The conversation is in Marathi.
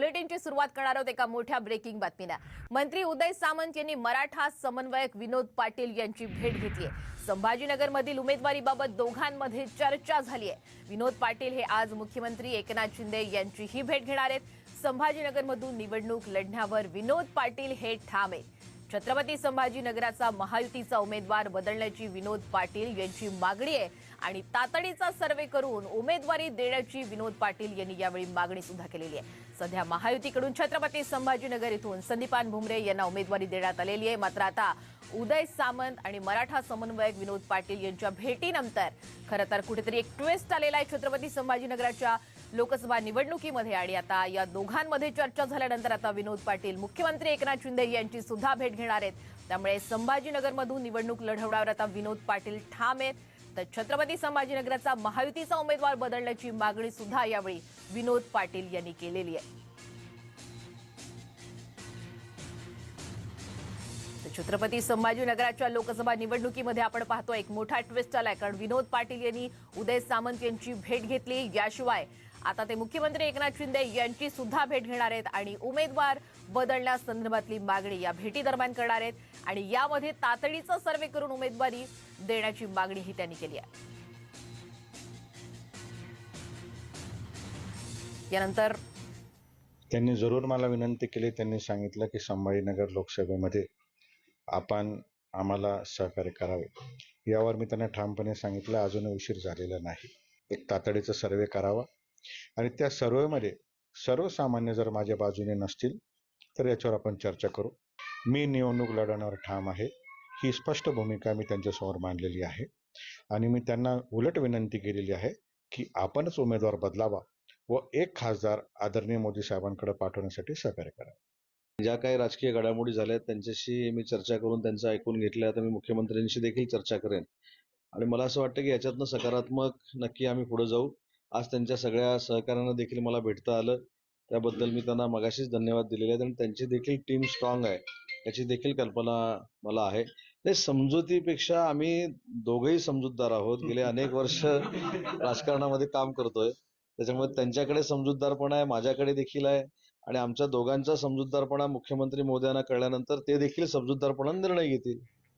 बुलेटिनची सुरुवात करणार आहोत एका मोठ्या ब्रेकिंग बातमीनं मंत्री उदय सामंत यांनी मराठा समन्वयक विनोद पाटील यांची भेट घेतली आहे. संभाजीनगरमधील उमेदवारीबाबत दोघांमध्ये चर्चा झाली आहे. विनोद पाटील हे आज मुख्यमंत्री एकनाथ शिंदे यांचीही भेट घेणार आहेत. संभाजीनगरमधून निवडणूक लढण्यावर विनोद पाटील हे ठाम आहेत. छत्रपती संभाजीनगराचा महायुतीचा उमेदवार बदलण्याची विनोद पाटील यांची मागणी आहे आणि तातडीचा सर्वे करून उमेदवारी देण्याची विनोद पाटील यांनी यावेळी मागणी सुद्धा केलेली आहे. सध्या महायुतीकडून छत्रपती संभाजीनगर इथून संदीपान भुमरे यांना उमेदवारी देण्यात आलेली आहे. मात्र आता उदय सामंत आणि मराठा समन्वयक विनोद पाटील यांच्या भेटीनंतर खरं तर कुठेतरी एक ट्विस्ट आलेला आहे छत्रपती संभाजीनगराच्या लोकसभा निवडणुकीमध्ये आणि आता या दोघांमध्ये चर्चा झाल्यानंतर आता विनोद पाटील मुख्यमंत्री एकनाथ शिंदे यांची सुद्धा भेट घेणार आहेत. त्यामुळे संभाजीनगरमधून निवडणूक लढवण्यावर आता विनोद पाटील ठाम आहेत. तर छत्रपती संभाजीनगराचा महायुतीचा उमेदवार बदलण्याची मागणी सुद्धा यावेळी विनोद पाटील यांनी केलेली आहे. छत्रपती संभाजीनगराच्या लोकसभा निवडणुकीमध्ये आपण पाहतो एक मोठा ट्विस्ट आलाय. कारण विनोद पाटील यांनी उदय सामंत यांची भेट घेतली. याशिवाय आता ते मुख्यमंत्री एकनाथ शिंदे यांची सुद्धा भेट घेणार आहेत आणि उमेदवार बदलण्यासंदर्भातली मागणी या भेटी दरम्यान करणार आहेत. आणि यामध्ये तातडीचा सर्वे करून उमेदवारी देण्याची मागणीही त्यांनी केली आहे. यानंतर त्यांनी जरूर मला विनंती केली. त्यांनी सांगितलं की संभाजीनगर लोकसभेमध्ये आपण आम्हाला सहकार्य करावे. यावर मी त्यांना ठामपणे सांगितलं. अजून उशीर झालेला नाही. एक तातडीचा सर्वे करावा. आणि त्या सर्वेमध्ये सर्वसामान्य जर माझ्या बाजूने नसतील तर याच्यावर आपण चर्चा करू. मी निवडणूक लढवण्यावर ठाम आहे. ही स्पष्ट भूमिका मी त्यांच्यासमोर मांडलेली आहे. आणि मी त्यांना उलट विनंती केलेली आहे की आपणच उमेदवार बदलावा व एक खासदार आदरणीय मोदी साहेबांकडे पाठवण्यासाठी सहकार्य करा. ज्या काही राजकीय घडामोडी झाल्या आहेत त्यांच्याशी मी चर्चा करून त्यांचं ऐकून घेतलं आता मी मुख्यमंत्र्यांशी देखील चर्चा करेन. आणि मला असं वाटतं की याच्यातनं सकारात्मक नक्की आम्ही पुढे जाऊ. आज त्यांच्या सगळ्या सहकार्यांना देखील मला भेटता आलं. त्याबद्दल मी त्यांना मगाशीच धन्यवाद दिलेले आहेत आणि त्यांची देखील टीम स्ट्रॉंग आहे. याची देखील कल्पना मला आहे. नाही समजुतीपेक्षा आम्ही दोघेही समजूतदार आहोत. गेले अनेक वर्ष राजकारणामध्ये काम करतोय. त्याच्यामुळे त्यांच्याकडे समजूतदारपणा आहे माझ्याकडे देखील आहे आणि आमच्या दोघांचा समजूतदारपणा मुख्यमंत्री मोदयांना कळल्यानंतर ते देखील समजूतदारपणा निर्णय घेतील.